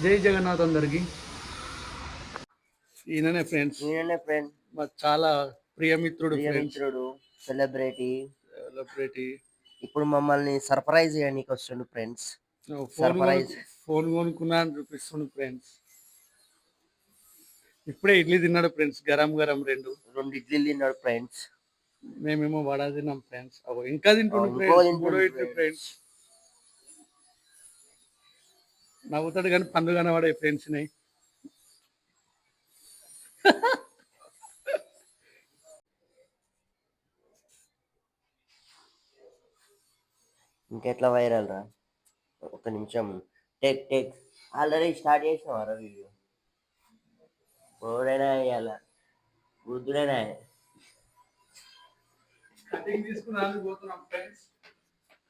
జై జగన్నాథ్ అందరికి. ఈయననే ఫ్రెండ్స్ ఈయననే ఫ్రెండ్ మా చాలా ప్రియమిత్రుడు ప్రియమిత్రుడు సెలబ్రిటీ సెలబ్రిటీ ఇప్పుడు మమ్మల్ని సర్ప్రైజ్ చేయడానికి వస్తుండు ఫ్రెండ్స్ Surprise. ఫోన్ కొనుక్కున్నా అని చూపిస్తుండు ఫ్రెండ్స్ ఇప్పుడే ఇడ్లీ తిన్నాడు ఫ్రెండ్స్ గరం గరం రెండు. రెండు ఇడ్లీలు తిన్నాడు ఫ్రెండ్స్ మేమేమో వడ తిన్నాం ఫ్రెండ్స్ ఇంకా ఇంకో ఫ్రెండ్స్ నవ్వుతాడు కానీ పండు కనబడే ఫ్రెండ్స్ని. ఇంకెట్లా వైరల్ రా? ఒక నిమిషం. Take take. ఆల్రెడీ స్టార్ట్ చేసినాం రా వీడియో ఎవడైనా ఇవ్వాల బుద్ధుడైనా. కటింగ్ తీసుకున్నాను పోతున్నాం ఫ్రెండ్స్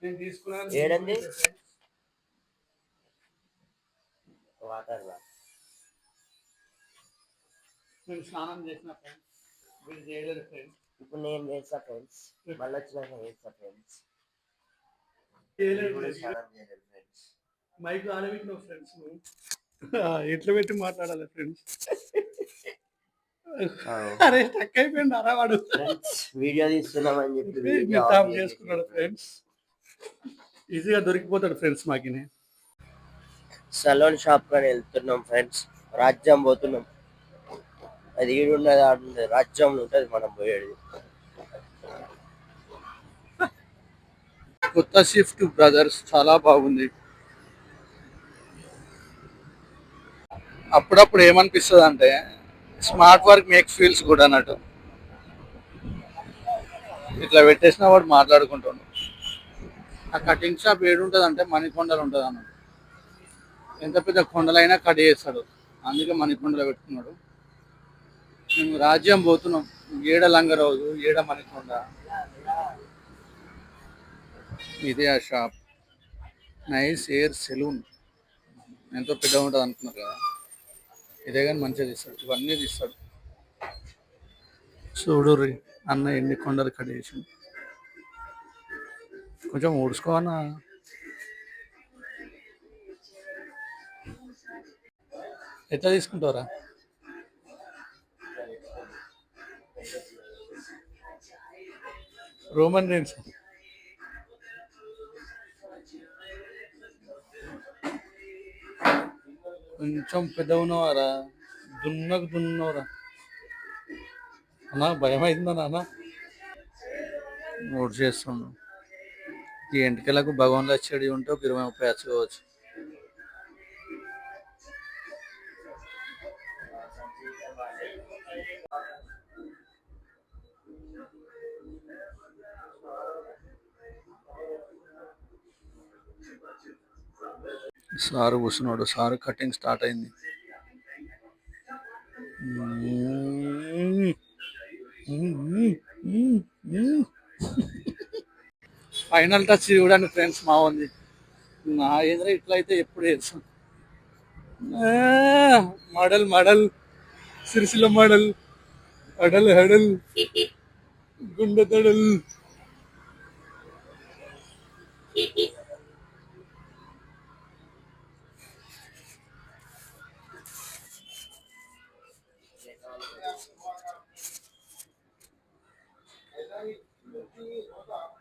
నేను తీసుకున్నాను. ఏడంది? వాటర్ నేను స్నానం చేసిన ఫ్రెండ్స్ వీళ్ళు చేయలేదు ఫ్రెండ్స్ ఇప్పుడు నేను వేస్తా ఫ్రెండ్స్ మళ్ళీ వచ్చినాక వేస్తా ఫ్రెండ్స్ మైక్ ఆడబెట్టినావు ఫ్రెండ్స్ ఎట్లా పెట్టి మాట్లాడాలి ఫ్రెండ్స్ అరే టక్ అయిపోయింది అరా వాడు. ఫ్రెండ్స్ వీడియో తీస్తున్నామని చెప్పి చేసుకున్నాడు ఫ్రెండ్స్ ఈజీగా దొరికిపోతాడు ఫ్రెండ్స్ మాకినే. సలోన్ షాప్ వెళ్తున్నాం ఫ్రెండ్స్. రాజ్యం పోతున్నాం. అది ఈడున్నది ఆడున్నది రాజ్యం ఉంటుంది మనం పోయేది. కొత్త షిఫ్ట్ బ్రదర్స్ చాలా బాగుంది. అప్పుడప్పుడు ఏమనిపిస్తుంది అంటే స్మార్ట్ వర్క్ మేక్ ఫీల్స్ కూడా అన్నట్టు. ఇట్లా పెట్టేసిన వాడు మాట్లాడుకుంటాడు. ఆ కటింగ్ షాప్ ఏడుంటుంది అంటే మణికొండలు ఉంటుంది అన్నట్టు ఎంత పెద్ద కొండలైనా కట్ చేస్తాడు. అందుకే మణికొండలో పెట్టుకున్నాడు. మేము రాజ్యం పోతున్నాం. ఏడ లంగరోజు ఏడ మణికొండ. ఇదే ఆ షాప్. Nice air salon. ఎంతో పెద్ద ఉంటుంది అనుకున్నారు కదా. ఇదే కానీ మంచిగా తీస్తాడు ఇవన్నీ తీస్తాడు చూడు రీ అన్న ఎన్ని కొండలు కట్ చేసి కొంచెం ఊడ్చుకోవన్నా ఎట్లా తీసుకుంటారా రోమన్ రేన్స్ కొంచెం పెద్ద ఉన్నవారా? దున్నకు దున్నవరా అన్నా భయం అయిందా నాన్న? నోట్ చేస్తుండు ఈ ఎంటికలకు భగవాన్లు వచ్చేది ఉంటే ఒక ఇరవై ముప్పై వచ్చుకోవచ్చు సారు కూర్చున్నాడు. సారు కటింగ్ స్టార్ట్ అయింది. ఫైనల్ టచ్ చూడండి ఫ్రెండ్స్ మా ఉంది. నా ఎదురు ఇట్లయితే ఎప్పుడు వేస్తాం. మడల్ మడల్. சிறுசில மாடல் அடல் ஹடல் குண்டதடல் Thank you.